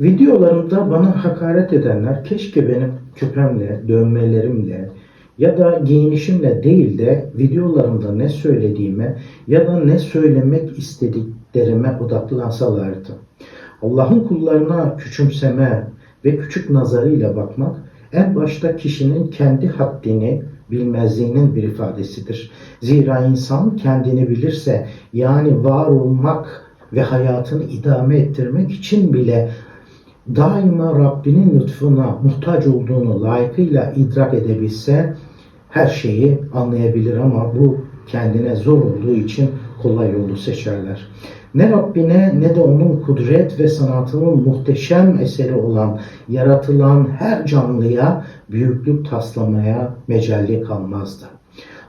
Videolarımda bana hakaret edenler keşke benim küpemle, dövmelerimle ya da giyinişimle değil de videolarımda ne söylediğime ya da ne söylemek istediklerime odaklansalardı. Allah'ın kullarına küçümseme ve küçük nazarıyla bakmak en başta kişinin kendi haddini bilmezliğinin bir ifadesidir. Zira insan kendini bilirse yani var olmak ve hayatını idame ettirmek için bile daima Rabbinin lütfuna muhtaç olduğunu layıkıyla idrak edebilse her şeyi anlayabilir ama bu kendine zor olduğu için kolay yolu seçerler. Ne Rabbine ne de onun kudret ve sanatının muhteşem eseri olan yaratılan her canlıya büyüklük taslamaya mecelli kalmazdı.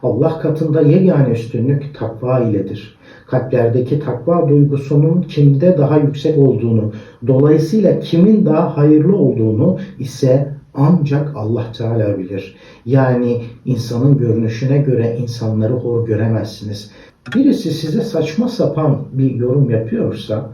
Allah katında yegane üstünlük takva iledir. Kalplerdeki takva duygusunun kimde daha yüksek olduğunu, dolayısıyla kimin daha hayırlı olduğunu ise ancak Allah Teala bilir. Yani insanın görünüşüne göre insanları hor göremezsiniz. Birisi size saçma sapan bir yorum yapıyorsa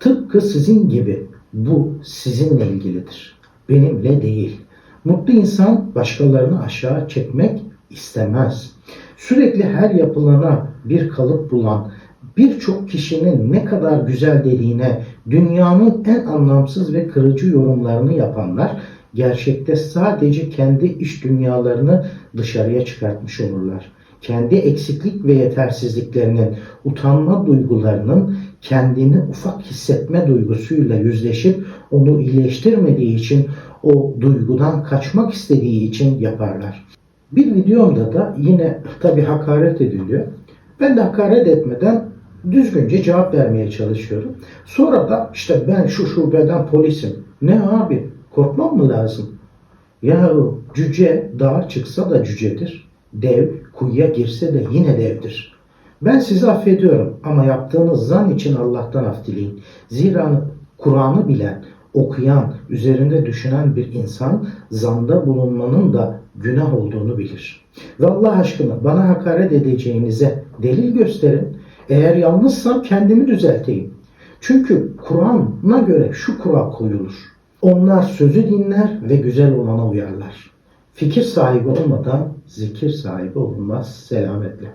tıpkı sizin gibi bu sizinle ilgilidir. Benimle değil. Mutlu insan başkalarını aşağı çekmek istemez. Sürekli her yapılana bir kalıp bulan, birçok kişinin ne kadar güzel dediğine dünyanın en anlamsız ve kırıcı yorumlarını yapanlar gerçekte sadece kendi iş dünyalarını dışarıya çıkartmış olurlar. Kendi eksiklik ve yetersizliklerinin, utanma duygularının kendini ufak hissetme duygusuyla yüzleşip onu iyileştirmediği için o duygudan kaçmak istediği için yaparlar. Bir videomda da yine tabi hakaret ediliyor. Ben de hakaret etmeden düzgünce cevap vermeye çalışıyorum. Sonra da işte ben şu şubeden polisim. Ne abi korkmam mı lazım? Ya cüce dağa çıksa da cücedir. Dev kuyuya girse de yine devdir. Ben sizi affediyorum ama yaptığınız zan için Allah'tan af dileyin. Zira Kur'an'ı bilen, okuyan, üzerinde düşünen bir insan zanda bulunmanın da günah olduğunu bilir. Ve Allah aşkına bana hakaret edeceğinize delil gösterin. Eğer yanlışsam kendimi düzelteyim. Çünkü Kur'an'a göre şu kural koyulur. Onlar sözü dinler ve güzel olana uyarlar. Fikir sahibi olmadan zikir sahibi olmaz. Selametle.